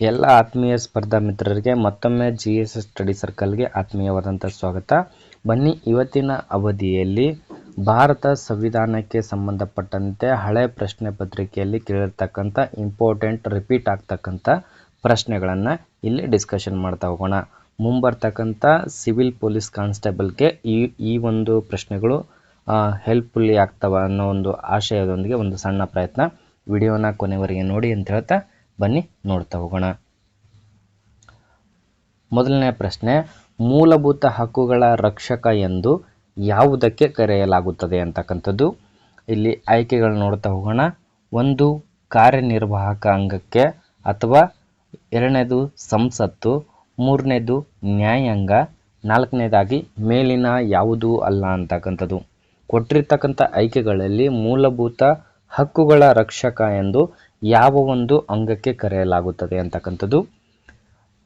ಎಲ್ಲ ಆತ್ಮೀಯ ಸ್ಪರ್ಧಾ ಮಿತ್ರರಿಗೆ ಮತ್ತೊಮ್ಮೆ ಜಿ ಎಸ್ ಎಸ್ ಸ್ಟಡಿ ಸರ್ಕಲ್ಗೆ ಆತ್ಮೀಯವಾದಂಥ ಸ್ವಾಗತ. ಬನ್ನಿ ಇವತ್ತಿನ ಅವಧಿಯಲ್ಲಿ ಭಾರತ ಸಂವಿಧಾನಕ್ಕೆ ಸಂಬಂಧಪಟ್ಟಂತೆ ಹಳೆ ಪ್ರಶ್ನೆ ಪತ್ರಿಕೆಯಲ್ಲಿ ಕೇಳಿರ್ತಕ್ಕಂಥ ಇಂಪಾರ್ಟೆಂಟ್ ರಿಪೀಟ್ ಆಗ್ತಕ್ಕಂಥ ಪ್ರಶ್ನೆಗಳನ್ನು ಇಲ್ಲಿ ಡಿಸ್ಕಷನ್ ಮಾಡ್ತಾ ಹೋಗೋಣ. ಮುಂಬರ್ತಕ್ಕಂಥ ಸಿವಿಲ್ ಪೊಲೀಸ್ ಕಾನ್ಸ್ಟೇಬಲ್ಗೆ ಈ ಈ ಒಂದು ಪ್ರಶ್ನೆಗಳು ಹೆಲ್ಪ್ಫುಲ್ಲಿ ಆಗ್ತವೆ ಅನ್ನೋ ಒಂದು ಆಶಯದೊಂದಿಗೆ ಒಂದು ಸಣ್ಣ ಪ್ರಯತ್ನ. ವಿಡಿಯೋನ ಕೊನೆವರೆಗೆ ನೋಡಿ ಅಂತ ಹೇಳ್ತಾ ಬನ್ನಿ ನೋಡ್ತಾ ಹೋಗೋಣ. ಮೊದಲನೇ ಪ್ರಶ್ನೆ, ಮೂಲಭೂತ ಹಕ್ಕುಗಳ ರಕ್ಷಕ ಎಂದು ಯಾವುದಕ್ಕೆ ಕರೆಯಲಾಗುತ್ತದೆ ಅಂತಕ್ಕಂಥದ್ದು? ಇಲ್ಲಿ ಆಯ್ಕೆಗಳು ನೋಡ್ತಾ ಹೋಗೋಣ. ಒಂದು, ಕಾರ್ಯನಿರ್ವಾಹಕ ಅಂಗಕ್ಕೆ, ಅಥವಾ ಎರಡನೇದು ಸಂಸತ್ತು, ಮೂರನೇದು ನ್ಯಾಯಾಂಗ, ನಾಲ್ಕನೇದಾಗಿ ಮೇಲಿನ ಯಾವುದೂ ಅಲ್ಲ ಅಂತಕ್ಕಂಥದ್ದು. ಕೊಟ್ಟಿರ್ತಕ್ಕಂಥ ಆಯ್ಕೆಗಳಲ್ಲಿ ಮೂಲಭೂತ ಹಕ್ಕುಗಳ ರಕ್ಷಕ ಎಂದು ಯಾವ ಒಂದು ಅಂಗಕ್ಕೆ ಕರೆಯಲಾಗುತ್ತದೆ ಅಂತಕ್ಕಂಥದ್ದು.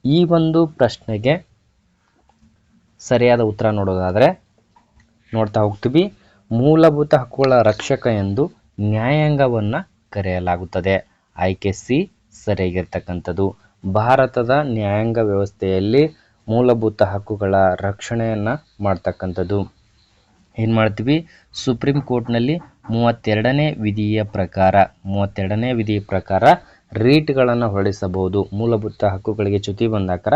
ಈ ಒಂದು ಪ್ರಶ್ನೆಗೆ ಸರಿಯಾದ ಉತ್ತರ ನೋಡೋದಾದರೆ ನೋಡ್ತಾ ಹೋಗ್ತೀವಿ. ಮೂಲಭೂತ ಹಕ್ಕುಗಳ ರಕ್ಷಕ ಎಂದು ನ್ಯಾಯಾಂಗವನ್ನು ಕರೆಯಲಾಗುತ್ತದೆ. ಆಯ್ಕೆ ಸಿ ಸರಿಯಾಗಿರ್ತಕ್ಕಂಥದ್ದು. ಭಾರತದ ನ್ಯಾಯಾಂಗ ವ್ಯವಸ್ಥೆಯಲ್ಲಿ ಮೂಲಭೂತ ಹಕ್ಕುಗಳ ರಕ್ಷಣೆಯನ್ನು ಮಾಡ್ತಕ್ಕಂಥದ್ದು. ಏನು ಮಾಡ್ತೀವಿ? ಸುಪ್ರೀಂ ಕೋರ್ಟ್ನಲ್ಲಿ ಮೂವತ್ತೆರಡನೇ ವಿಧಿಯ ಪ್ರಕಾರ, ಮೂವತ್ತೆರಡನೇ ವಿಧಿಯ ಪ್ರಕಾರ ರೀಟ್ಗಳನ್ನು ಹೊರಡಿಸಬಹುದು. ಮೂಲಭೂತ ಹಕ್ಕುಗಳಿಗೆ ಚ್ಯುತಿ ಬಂದಾಕರ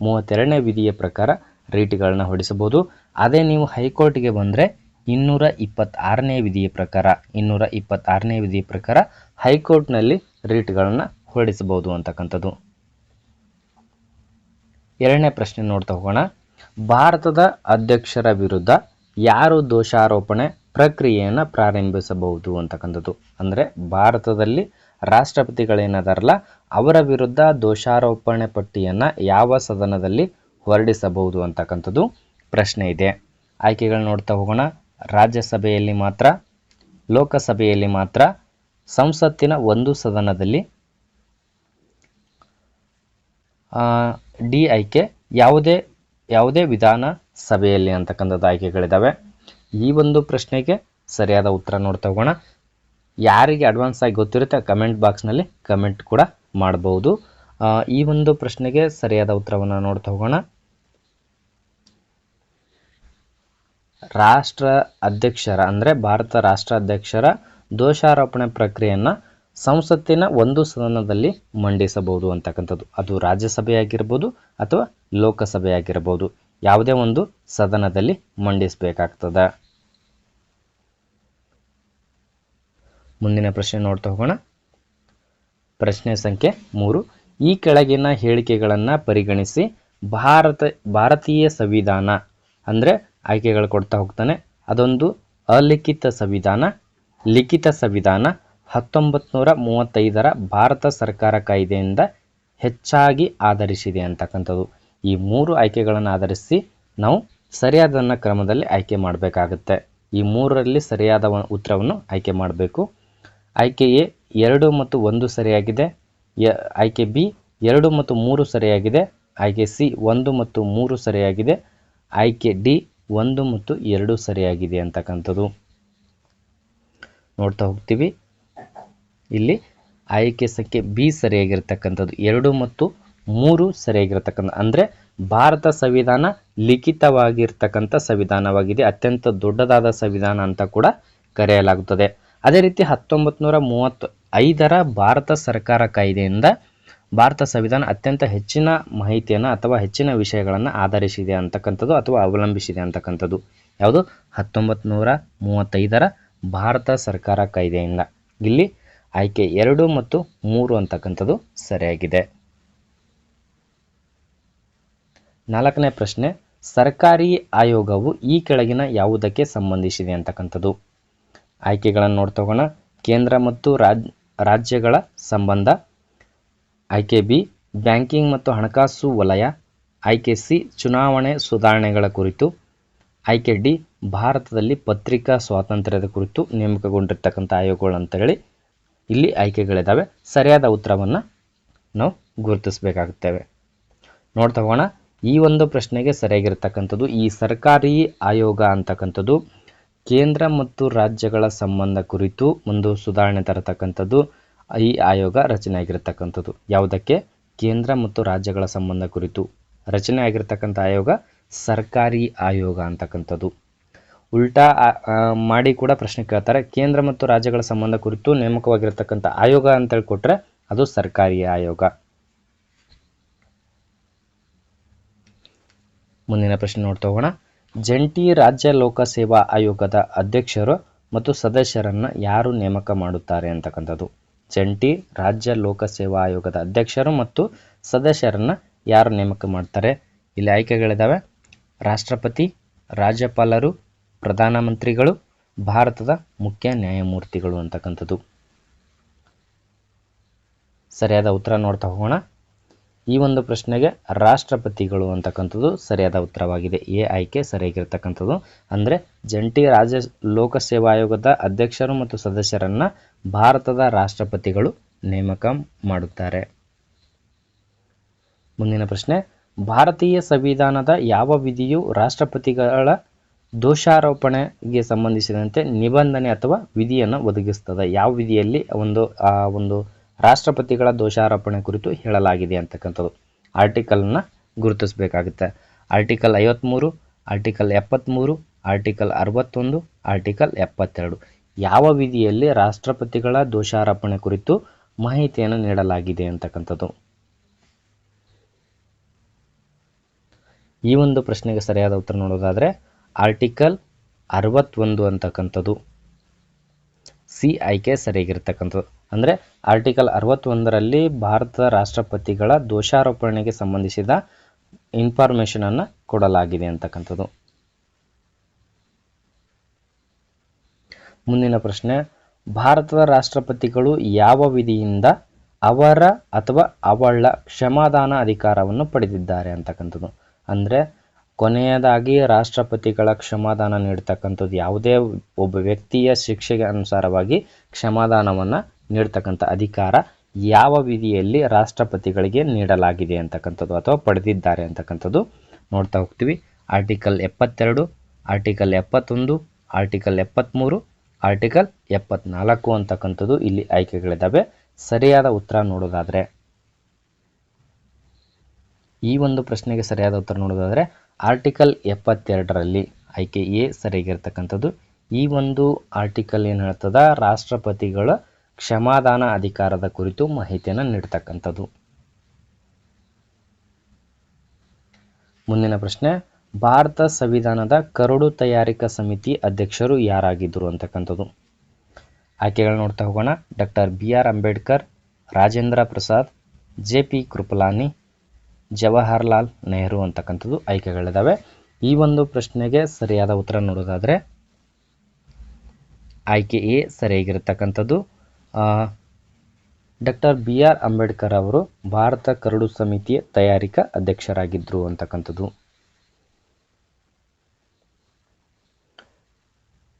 ಮೂವತ್ತೆರಡನೇ ವಿಧಿಯ ಪ್ರಕಾರ ರೇಟ್ಗಳನ್ನು ಹೊರಡಿಸಬಹುದು. ಅದೇ ನೀವು ಹೈಕೋರ್ಟ್ಗೆ ಬಂದರೆ ಇನ್ನೂರ ಇಪ್ಪತ್ತಾರನೇ ವಿಧಿಯ ಪ್ರಕಾರ, ಇನ್ನೂರ ಇಪ್ಪತ್ತಾರನೇ ವಿಧಿಯ ಪ್ರಕಾರ ಹೈಕೋರ್ಟ್ನಲ್ಲಿ ರೀಟ್ಗಳನ್ನು ಹೊರಡಿಸಬಹುದು ಅಂತಕ್ಕಂಥದ್ದು. ಎರಡನೇ ಪ್ರಶ್ನೆ ನೋಡ್ತಾ ಹೋಗೋಣ. ಭಾರತದ ಅಧ್ಯಕ್ಷರ ವಿರುದ್ಧ ಯಾರು ದೋಷಾರೋಪಣೆ ಪ್ರಕ್ರಿಯೆಯನ್ನು ಪ್ರಾರಂಭಿಸಬಹುದು ಅಂತಕ್ಕಂಥದ್ದು. ಅಂದರೆ ಭಾರತದಲ್ಲಿ ರಾಷ್ಟ್ರಪತಿಗಳೇನದಾರಲ್ಲ, ಅವರ ವಿರುದ್ಧ ದೋಷಾರೋಪಣೆ ಪಟ್ಟಿಯನ್ನು ಯಾವ ಸದನದಲ್ಲಿ ಹೊರಡಿಸಬಹುದು ಅಂತಕ್ಕಂಥದ್ದು ಪ್ರಶ್ನೆ ಇದೆ. ಆಯ್ಕೆಗಳು ನೋಡ್ತಾ ಹೋಗೋಣ. ರಾಜ್ಯಸಭೆಯಲ್ಲಿ ಮಾತ್ರ, ಲೋಕಸಭೆಯಲ್ಲಿ ಮಾತ್ರ, ಸಂಸತ್ತಿನ ಒಂದು ಸದನದಲ್ಲಿ ಡಿ ಆಯ್ಕೆ ಯಾವುದೇ ಯಾವುದೇ ವಿಧಾನ ಸಭೆಯಲ್ಲಿ ಅಂತಕ್ಕಂಥದ್ದು ಆಯ್ಕೆಗಳಿದ್ದಾವೆ ಈ ಒಂದು ಪ್ರಶ್ನೆಗೆ ಸರಿಯಾದ ಉತ್ತರ ನೋಡ್ತಾ ಹೋಗೋಣ. ಯಾರಿಗೆ ಅಡ್ವಾನ್ಸ್ ಆಗಿ ಗೊತ್ತಿರುತ್ತೆ ಕಮೆಂಟ್ ಬಾಕ್ಸ್ನಲ್ಲಿ ಕಮೆಂಟ್ ಕೂಡ ಮಾಡಬಹುದು ಈ ಒಂದು ಪ್ರಶ್ನೆಗೆ ಸರಿಯಾದ ಉತ್ತರವನ್ನು ನೋಡ್ತಾ ಹೋಗೋಣ. ರಾಷ್ಟ್ರ ಅಧ್ಯಕ್ಷರ ಅಂದರೆ ಭಾರತ ರಾಷ್ಟ್ರ ಅಧ್ಯಕ್ಷರ ದೋಷಾರೋಪಣೆ ಪ್ರಕ್ರಿಯೆಯನ್ನು ಸಂಸತ್ತಿನ ಒಂದು ಸದನದಲ್ಲಿ ಮಂಡಿಸಬಹುದು ಅಂತಕ್ಕಂಥದ್ದು. ಅದು ರಾಜ್ಯಸಭೆಯಾಗಿರ್ಬೋದು ಅಥವಾ ಲೋಕಸಭೆಯಾಗಿರ್ಬೋದು. ಯಾವುದೇ ಒಂದು ಸದನದಲ್ಲಿ ಮಂಡಿಸಬೇಕಾಗ್ತದೆ. ಮುಂದಿನ ಪ್ರಶ್ನೆ ನೋಡ್ತಾ ಹೋಗೋಣ. ಪ್ರಶ್ನೆ ಸಂಖ್ಯೆ ಮೂರು. ಈ ಕೆಳಗಿನ ಹೇಳಿಕೆಗಳನ್ನು ಪರಿಗಣಿಸಿ ಭಾರತ, ಭಾರತೀಯ ಸಂವಿಧಾನ ಅಂದರೆ ಆಯ್ಕೆಗಳು ಕೊಡ್ತಾ ಹೋಗ್ತಾನೆ. ಅದೊಂದು ಅಲಿಖಿತ ಸಂವಿಧಾನ, ಲಿಖಿತ ಸಂವಿಧಾನ ಹತ್ತೊಂಬತ್ತು ನೂರ ಮೂವತ್ತೈದರ ಭಾರತ ಸರ್ಕಾರ ಕಾಯ್ದೆಯಿಂದ ಹೆಚ್ಚಾಗಿ ಆಧರಿಸಿದೆ ಅಂತಕ್ಕಂಥದ್ದು. ಈ ಮೂರು ಆಯ್ಕೆಗಳನ್ನು ಆಧರಿಸಿ ನಾವು ಸರಿಯಾದ ಕ್ರಮದಲ್ಲಿ ಆಯ್ಕೆ ಮಾಡಬೇಕಾಗುತ್ತೆ. ಈ ಮೂರರಲ್ಲಿ ಸರಿಯಾದ ಉತ್ತರವನ್ನು ಆಯ್ಕೆ ಮಾಡಬೇಕು. ಆಯ್ಕೆ ಎ, ಎರಡು ಮತ್ತು ಒಂದು ಸರಿಯಾಗಿದೆ. ಆಯ್ಕೆ ಬಿ, ಎರಡು ಮತ್ತು ಮೂರು ಸರಿಯಾಗಿದೆ. ಆಯ್ಕೆ ಸಿ, ಒಂದು ಮತ್ತು ಮೂರು ಸರಿಯಾಗಿದೆ. ಆಯ್ಕೆ ಡಿ, ಒಂದು ಮತ್ತು ಎರಡು ಸರಿಯಾಗಿದೆ ಅಂತಕ್ಕಂಥದ್ದು. ನೋಡ್ತಾ ಹೋಗ್ತೀವಿ. ಇಲ್ಲಿ ಆಯ್ಕೆ ಸಂಖ್ಯೆ ಬಿ ಸರಿಯಾಗಿರ್ತಕ್ಕಂಥದ್ದು. ಎರಡು ಮತ್ತು ಮೂರು ಸರಿಯಾಗಿರ್ತಕ್ಕಂಥ, ಅಂದರೆ ಭಾರತ ಸಂವಿಧಾನ ಲಿಖಿತವಾಗಿರ್ತಕ್ಕಂಥ ಸಂವಿಧಾನವಾಗಿದೆ. ಅತ್ಯಂತ ದೊಡ್ಡದಾದ ಸಂವಿಧಾನ ಅಂತ ಕೂಡ ಕರೆಯಲಾಗುತ್ತದೆ. ಅದೇ ರೀತಿ ಹತ್ತೊಂಬತ್ತು ನೂರ ಭಾರತ ಸರ್ಕಾರ ಕಾಯ್ದೆಯಿಂದ ಭಾರತ ಸಂವಿಧಾನ ಅತ್ಯಂತ ಹೆಚ್ಚಿನ ಮಾಹಿತಿಯನ್ನು ಅಥವಾ ಹೆಚ್ಚಿನ ವಿಷಯಗಳನ್ನು ಆಧರಿಸಿದೆ ಅಂತಕ್ಕಂಥದ್ದು ಅಥವಾ ಅವಲಂಬಿಸಿದೆ ಅಂತಕ್ಕಂಥದ್ದು. ಯಾವುದು? ಹತ್ತೊಂಬತ್ತು ನೂರ ಭಾರತ ಸರ್ಕಾರ ಕಾಯ್ದೆಯಿಂದ. ಇಲ್ಲಿ ಆಯ್ಕೆ ಎರಡು ಮತ್ತು ಮೂರು ಅಂತಕ್ಕಂಥದ್ದು ಸರಿಯಾಗಿದೆ. ನಾಲ್ಕನೇ ಪ್ರಶ್ನೆ, ಸರ್ಕಾರಿ ಆಯೋಗವು ಈ ಕೆಳಗಿನ ಯಾವುದಕ್ಕೆ ಸಂಬಂಧಿಸಿದೆ ಅಂತಕ್ಕಂಥದ್ದು. ಆಯ್ಕೆಗಳನ್ನು ನೋಡ್ತೋಗೋಣ ಕೇಂದ್ರ ಮತ್ತು ರಾಜ್, ರಾಜ್ಯಗಳ ಸಂಬಂಧ. ಆಯ್ಕೆ ಬಿ, ಬ್ಯಾಂಕಿಂಗ್ ಮತ್ತು ಹಣಕಾಸು ವಲಯ. ಆಯ್ಕೆ ಸಿ, ಚುನಾವಣೆ ಸುಧಾರಣೆಗಳ ಕುರಿತು. ಆಯ್ಕೆ ಡಿ, ಭಾರತದಲ್ಲಿ ಪತ್ರಿಕಾ ಸ್ವಾತಂತ್ರ್ಯದ ಕುರಿತು ನೇಮಕಗೊಂಡಿರ್ತಕ್ಕಂಥ ಆಯೋಗಗಳು ಅಂತ ಹೇಳಿ ಇಲ್ಲಿ ಆಯ್ಕೆಗಳಿದ್ದಾವೆ ಸರಿಯಾದ ಉತ್ತರವನ್ನು ನಾವು ಗುರುತಿಸಬೇಕಾಗುತ್ತೇವೆ. ನೋಡ್ತಾ ಹೋಗೋಣ ಈ ಒಂದು ಪ್ರಶ್ನೆಗೆ ಸರಿಯಾಗಿರ್ತಕ್ಕಂಥದ್ದು, ಈ ಸರ್ಕಾರಿ ಆಯೋಗ ಅಂತಕ್ಕಂಥದ್ದು, ಕೇಂದ್ರ ಮತ್ತು ರಾಜ್ಯಗಳ ಸಂಬಂಧ ಕುರಿತು ಒಂದು ಸುಧಾರಣೆ ತರತಕ್ಕಂಥದ್ದು, ಈ ಆಯೋಗ ರಚನೆ ಆಗಿರತಕ್ಕಂಥದ್ದು ಯಾವುದಕ್ಕೆ? ಕೇಂದ್ರ ಮತ್ತು ರಾಜ್ಯಗಳ ಸಂಬಂಧ ಕುರಿತು ರಚನೆ ಆಗಿರತಕ್ಕಂಥ ಆಯೋಗ ಸರ್ಕಾರಿ ಆಯೋಗ ಅಂತಕ್ಕಂಥದ್ದು. ಉಲ್ಟಾ ಮಾಡಿ ಕೂಡ ಪ್ರಶ್ನೆ ಕೇಳ್ತಾರೆ. ಕೇಂದ್ರ ಮತ್ತು ರಾಜ್ಯಗಳ ಸಂಬಂಧ ಕುರಿತು ನೇಮಕವಾಗಿರ್ತಕ್ಕಂಥ ಆಯೋಗ ಅಂತೇಳಿ ಕೊಟ್ಟರೆ ಅದು ಸರ್ಕಾರಿ ಆಯೋಗ. ಮುಂದಿನ ಪ್ರಶ್ನೆ ನೋಡ್ತಾ ಹೋಗೋಣ. ಜಂಟಿ ರಾಜ್ಯ ಲೋಕಸೇವಾ ಆಯೋಗದ ಅಧ್ಯಕ್ಷರು ಮತ್ತು ಸದಸ್ಯರನ್ನು ಯಾರು ನೇಮಕ ಮಾಡುತ್ತಾರೆ ಅಂತಕ್ಕಂಥದ್ದು. ಜಂಟಿ ರಾಜ್ಯ ಲೋಕಸೇವಾ ಆಯೋಗದ ಅಧ್ಯಕ್ಷರು ಮತ್ತು ಸದಸ್ಯರನ್ನು ಯಾರು ನೇಮಕ ಮಾಡ್ತಾರೆ? ಇಲ್ಲಿ ಆಯ್ಕೆಗಳಿದ್ದಾವೆ ರಾಷ್ಟ್ರಪತಿ, ರಾಜ್ಯಪಾಲರು ಪ್ರಧಾನಮಂತ್ರಿಗಳು ಭಾರತದ ಮುಖ್ಯ ನ್ಯಾಯಮೂರ್ತಿಗಳು ಅಂತಕ್ಕಂಥದ್ದು. ಸರಿಯಾದ ಉತ್ತರ ನೋಡ್ತಾ ಹೋಗೋಣ. ಈ ಒಂದು ಪ್ರಶ್ನೆಗೆ ರಾಷ್ಟ್ರಪತಿಗಳು ಅಂತಕ್ಕಂಥದ್ದು ಸರಿಯಾದ ಉತ್ತರವಾಗಿದೆ. ಎ ಆಯ್ಕೆ ಸರಿಯಾಗಿರ್ತಕ್ಕಂಥದ್ದು. ಅಂದರೆ ಜಂಟಿ ರಾಜ್ಯ ಲೋಕಸೇವಾ ಆಯೋಗದ ಅಧ್ಯಕ್ಷರು ಮತ್ತು ಸದಸ್ಯರನ್ನ ಭಾರತದ ರಾಷ್ಟ್ರಪತಿಗಳು ನೇಮಕ ಮಾಡುತ್ತಾರೆ. ಮುಂದಿನ ಪ್ರಶ್ನೆ, ಭಾರತೀಯ ಸಂವಿಧಾನದ ಯಾವ ವಿಧಿಯು ರಾಷ್ಟ್ರಪತಿಗಳ ದೋಷಾರೋಪಣೆಗೆ ಸಂಬಂಧಿಸಿದಂತೆ ನಿಬಂಧನೆ ಅಥವಾ ವಿಧಿಯನ್ನು ಒದಗಿಸ್ತದೆ. ಯಾವ ವಿಧಿಯಲ್ಲಿ? ಒಂದು, ಆ ಒಂದು ರಾಷ್ಟ್ರಪತಿಗಳ ದೋಷಾರೋಪಣೆ ಕುರಿತು ಹೇಳಲಾಗಿದೆ ಅಂತಕ್ಕಂಥದ್ದು. ಆರ್ಟಿಕಲ್ನ ಗುರುತಿಸಬೇಕಾಗುತ್ತೆ. ಆರ್ಟಿಕಲ್ ಐವತ್ತ್ಮೂರು ಆರ್ಟಿಕಲ್ ಎಪ್ಪತ್ತ್ಮೂರು ಆರ್ಟಿಕಲ್ ಅರವತ್ತೊಂದು, ಆರ್ಟಿಕಲ್ ಎಪ್ಪತ್ತೆರಡು. ಯಾವ ವಿಧಿಯಲ್ಲಿ ರಾಷ್ಟ್ರಪತಿಗಳ ದೋಷಾರೋಪಣೆ ಕುರಿತು ಮಾಹಿತಿಯನ್ನು ನೀಡಲಾಗಿದೆ ಅಂತಕ್ಕಂಥದ್ದು? ಈ ಒಂದು ಪ್ರಶ್ನೆಗೆ ಸರಿಯಾದ ಉತ್ತರ ನೋಡೋದಾದರೆ ಆರ್ಟಿಕಲ್ ಅರವತ್ತೊಂದು ಅಂತಕ್ಕಂಥದ್ದು. ಸಿ ಆಯ್ಕೆ ಸರಿಯಾಗಿರ್ತಕ್ಕಂಥದ್ದು. ಅಂದರೆ ಆರ್ಟಿಕಲ್ ಅರವತ್ತೊಂದರಲ್ಲಿ ಭಾರತದ ರಾಷ್ಟ್ರಪತಿಗಳ ದೋಷಾರೋಪಣೆಗೆ ಸಂಬಂಧಿಸಿದ ಇನ್ಫಾರ್ಮೇಷನನ್ನು ಕೊಡಲಾಗಿದೆ ಅಂತಕ್ಕಂಥದ್ದು. ಮುಂದಿನ ಪ್ರಶ್ನೆ, ಭಾರತದ ರಾಷ್ಟ್ರಪತಿಗಳು ಯಾವ ವಿಧಿಯಿಂದ ಅವರ ಅಥವಾ ಅವಳ ಕ್ಷಮಾದಾನ ಅಧಿಕಾರವನ್ನು ಪಡೆದಿದ್ದಾರೆ ಅಂತಕ್ಕಂಥದ್ದು. ಅಂದರೆ ಕೊನೆಯದಾಗಿ ರಾಷ್ಟ್ರಪತಿಗಳ ಕ್ಷಮಾದಾನ ನೀಡ್ತಕ್ಕಂಥದ್ದು ಯಾವುದೇ ಒಬ್ಬ ವ್ಯಕ್ತಿಯ ಶಿಕ್ಷೆಗೆ ಅನುಸಾರವಾಗಿ ಕ್ಷಮಾದಾನವನ್ನು ನೀಡ್ತಕ್ಕಂಥ ಅಧಿಕಾರ ಯಾವ ವಿಧಿಯಲ್ಲಿ ರಾಷ್ಟ್ರಪತಿಗಳಿಗೆ ನೀಡಲಾಗಿದೆ ಅಂತಕ್ಕಂಥದ್ದು ಅಥವಾ ಪಡೆದಿದ್ದಾರೆ ಅಂತಕ್ಕಂಥದ್ದು ನೋಡ್ತಾ ಹೋಗ್ತೀವಿ. ಆರ್ಟಿಕಲ್ ಎಪ್ಪತ್ತೆರಡು, ಆರ್ಟಿಕಲ್ ಎಪ್ಪತ್ತೊಂದು, ಆರ್ಟಿಕಲ್ ಎಪ್ಪತ್ತ್ಮೂರು ಆರ್ಟಿಕಲ್ ಎಪ್ಪತ್ನಾಲ್ಕು ಅಂತಕ್ಕಂಥದ್ದು ಇಲ್ಲಿ ಆಯ್ಕೆಗಳಿದ್ದಾವೆ. ಸರಿಯಾದ ಉತ್ತರ ನೋಡೋದಾದರೆ ಈ ಒಂದು ಪ್ರಶ್ನೆಗೆ ಸರಿಯಾದ ಉತ್ತರ ನೋಡೋದಾದರೆ ಆರ್ಟಿಕಲ್ ಎಪ್ಪತ್ತೆರಡರಲ್ಲಿ ಆಯ್ಕೆ ಎ ಸರಿಯಾಗಿರ್ತಕ್ಕಂಥದ್ದು. ಈ ಒಂದು ಆರ್ಟಿಕಲ್ ಏನು ಹೇಳ್ತದ? ರಾಷ್ಟ್ರಪತಿಗಳ ಕ್ಷಮಾದಾನ ಅಧಿಕಾರದ ಕುರಿತು ಮಾಹಿತಿಯನ್ನು ನೀಡ್ತಕ್ಕಂಥದ್ದು. ಮುಂದಿನ ಪ್ರಶ್ನೆ, ಭಾರತ ಸಂವಿಧಾನದ ಕರಡು ತಯಾರಿಕಾ ಸಮಿತಿ ಅಧ್ಯಕ್ಷರು ಯಾರಾಗಿದ್ದರು ಅಂತಕ್ಕಂಥದ್ದು. ಆಯ್ಕೆಗಳು ನೋಡ್ತಾ ಹೋಗೋಣ. Doctor B R Ambedkar, Rajendra Prasad, J P Kripalani Jawaharlal Nehru ಅಂತಕ್ಕಂಥದ್ದು ಆಯ್ಕೆಗಳಿದ್ದಾವೆ ಈ ಒಂದು ಪ್ರಶ್ನೆಗೆ ಸರಿಯಾದ ಉತ್ತರ ನೋಡೋದಾದರೆ, ಆಯ್ಕೆ ಎ ಸರಿಯಾಗಿರತಕ್ಕಂಥದ್ದು. ಡಾಕ್ಟರ್ ಬಿ ಆರ್ ಅಂಬೇಡ್ಕರ್ ಅವರು ಭಾರತ ಕರಡು ಸಮಿತಿಯ ತಯಾರಿಕಾ ಅಧ್ಯಕ್ಷರಾಗಿದ್ದರು ಅಂತಕ್ಕಂಥದ್ದು.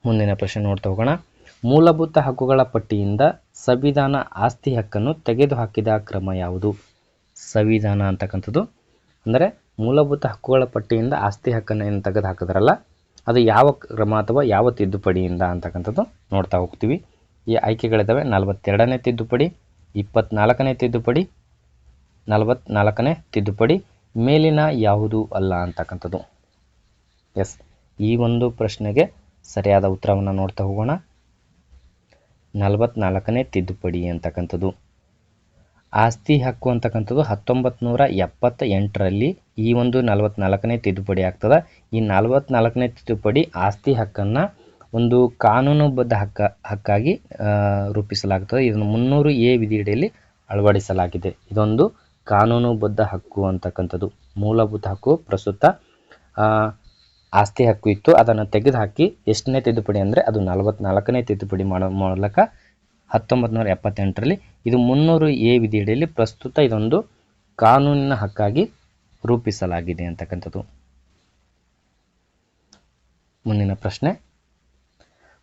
ಮುಂದಿನ ಪ್ರಶ್ನೆ ನೋಡ್ತಾ ಹೋಗೋಣ. ಮೂಲಭೂತ ಹಕ್ಕುಗಳ ಪಟ್ಟಿಯಿಂದ ಸಂವಿಧಾನ ಆಸ್ತಿ ಹಕ್ಕನ್ನು ತೆಗೆದುಹಾಕಿದ ಕ್ರಮ ಯಾವುದು? ಸಂವಿಧಾನ ಅಂತಕ್ಕಂಥದ್ದು. ಅಂದರೆ ಮೂಲಭೂತ ಹಕ್ಕುಗಳ ಪಟ್ಟಿಯಿಂದ ಆಸ್ತಿ ಹಕ್ಕನ್ನು ಏನು ತೆಗೆದು ಹಾಕಿದ್ರಲ್ಲ, ಅದು ಯಾವ ಕ್ರಮ ಅಥವಾ ಯಾವ ತಿದ್ದುಪಡಿಯಿಂದ ಅಂತಕ್ಕಂಥದ್ದು ನೋಡ್ತಾ ಹೋಗ್ತೀವಿ. ಈ ಆಯ್ಕೆಗಳಿದ್ದಾವೆ. ನಲವತ್ತೆರಡನೇ ತಿದ್ದುಪಡಿ, ಇಪ್ಪತ್ನಾಲ್ಕನೇ ತಿದ್ದುಪಡಿ, ನಲವತ್ನಾಲ್ಕನೇ ತಿದ್ದುಪಡಿ, ಮೇಲಿನ ಯಾವುದು ಅಲ್ಲ ಅಂತಕ್ಕಂಥದ್ದು. ಎಸ್, ಈ ಒಂದು ಪ್ರಶ್ನೆಗೆ ಸರಿಯಾದ ಉತ್ತರವನ್ನು ನೋಡ್ತಾ ಹೋಗೋಣ. ನಲವತ್ನಾಲ್ಕನೇ ತಿದ್ದುಪಡಿ ಅಂತಕ್ಕಂಥದ್ದು. ಆಸ್ತಿ ಹಕ್ಕು ಅಂತಕ್ಕಂಥದ್ದು ಹತ್ತೊಂಬತ್ತು ನೂರ ಎಪ್ಪತ್ತ ಎಂಟರಲ್ಲಿ ಈ ಒಂದು ನಲವತ್ನಾಲ್ಕನೇ ತಿದ್ದುಪಡಿ ಆಗ್ತದೆ. ಈ ನಲವತ್ನಾಲ್ಕನೇ ತಿದ್ದುಪಡಿ ಆಸ್ತಿ ಹಕ್ಕನ್ನು ಒಂದು ಕಾನೂನುಬದ್ಧ ಹಕ್ಕ, ಹಕ್ಕಾಗಿ ರೂಪಿಸಲಾಗ್ತದೆ. ಇದನ್ನು ಮುನ್ನೂರು ಎ ವಿಧಿಯಡಿಯಲ್ಲಿ ಅಳವಡಿಸಲಾಗಿದೆ. ಇದೊಂದು ಕಾನೂನುಬದ್ಧ ಹಕ್ಕು ಅಂತಕ್ಕಂಥದ್ದು. ಮೂಲಭೂತ ಹಕ್ಕು, ಪ್ರಸ್ತುತ ಆಸ್ತಿ ಹಕ್ಕು ಇತ್ತು. ಅದನ್ನು ತೆಗೆದುಹಾಕಿ ಎಷ್ಟನೇ ತಿದ್ದುಪಡಿ ಅಂದರೆ ಅದು ನಲವತ್ನಾಲ್ಕನೇ ತಿದ್ದುಪಡಿ ಮಾಡೋ ಮೂಲಕ ಹತ್ತೊಂಬತ್ತು ನೂರ ಎಪ್ಪತ್ತೆಂಟರಲ್ಲಿ ಇದು ಮುನ್ನೂರು ಎ ವಿಧಿಯಡಿಯಲ್ಲಿ ಪ್ರಸ್ತುತ ಇದೊಂದು ಕಾನೂನಿನ ಹಕ್ಕಾಗಿ ರೂಪಿಸಲಾಗಿದೆ ಅಂತಕ್ಕಂಥದ್ದು. ಮುಂದಿನ ಪ್ರಶ್ನೆ.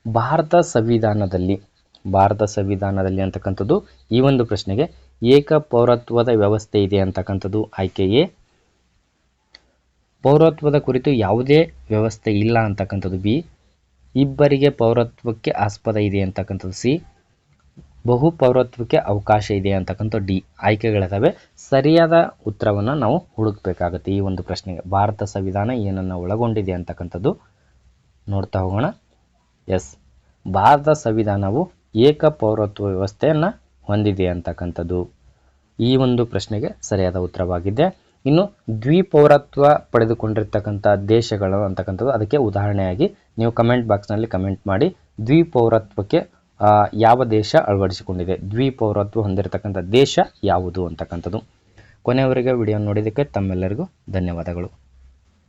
ಭಾರತ ಸಂವಿಧಾನದಲ್ಲಿ ಭಾರತ ಸಂವಿಧಾನದಲ್ಲಿ ಅಂತಕ್ಕಂಥದ್ದು ಈ ಒಂದು ಪ್ರಶ್ನೆಗೆ ಏಕ ಪೌರತ್ವದ ವ್ಯವಸ್ಥೆ ಇದೆ ಅಂತಕ್ಕಂಥದ್ದು ಆಯ್ಕೆ ಎ. ಪೌರತ್ವದ ಕುರಿತು ಯಾವುದೇ ವ್ಯವಸ್ಥೆ ಇಲ್ಲ ಅಂತಕ್ಕಂಥದ್ದು ಬಿ. ಇಬ್ಬರಿಗೆ ಪೌರತ್ವಕ್ಕೆ ಆಸ್ಪದ ಇದೆ ಅಂತಕ್ಕಂಥದ್ದು ಸಿ. ಬಹು ಪೌರತ್ವಕ್ಕೆ ಅವಕಾಶ ಇದೆ ಅಂತಕ್ಕಂಥ ಡಿ ಆಯ್ಕೆಗಳಿದ್ದಾವೆ ಸರಿಯಾದ ಉತ್ತರವನ್ನು ನಾವು ಹುಡುಕಬೇಕಾಗುತ್ತೆ ಈ ಒಂದು ಪ್ರಶ್ನೆಗೆ. ಭಾರತ ಸಂವಿಧಾನ ಏನನ್ನು ಒಳಗೊಂಡಿದೆ ಅಂತಕ್ಕಂಥದ್ದು ನೋಡ್ತಾ ಹೋಗೋಣ. ಎಸ್. ಭಾರತ ಸಂವಿಧಾನವು ಏಕ ಪೌರತ್ವ ವ್ಯವಸ್ಥೆಯನ್ನು ಹೊಂದಿದೆ ಅಂತಕ್ಕಂಥದ್ದು. ಈ ಒಂದು ಪ್ರಶ್ನೆಗೆ ಸರಿಯಾದ ಉತ್ತರವಾಗಿದೆ. ಇನ್ನು ದ್ವಿಪೌರತ್ವ ಪಡೆದುಕೊಂಡಿರ್ತಕ್ಕಂಥ ದೇಶಗಳು ಅಂತಕ್ಕಂಥದ್ದು ಅದಕ್ಕೆ ಉದಾಹರಣೆಯಾಗಿ ನೀವು ಕಮೆಂಟ್ ಬಾಕ್ಸ್ನಲ್ಲಿ ಕಮೆಂಟ್ ಮಾಡಿ ದ್ವಿಪೌರತ್ವಕ್ಕೆ ಯಾವ ದೇಶ ಅಳವಡಿಸಿಕೊಂಡಿದೆ? ದ್ವಿಪೌರತ್ವ ಹೊಂದಿರತಕ್ಕಂಥ ದೇಶ ಯಾವುದು ಅಂತಕ್ಕಂಥದ್ದು. ಕೊನೆಯವರೆಗೆ ವಿಡಿಯೋ ನೋಡಿದ್ದಕ್ಕೆ ತಮ್ಮೆಲ್ಲರಿಗೂ ಧನ್ಯವಾದಗಳು.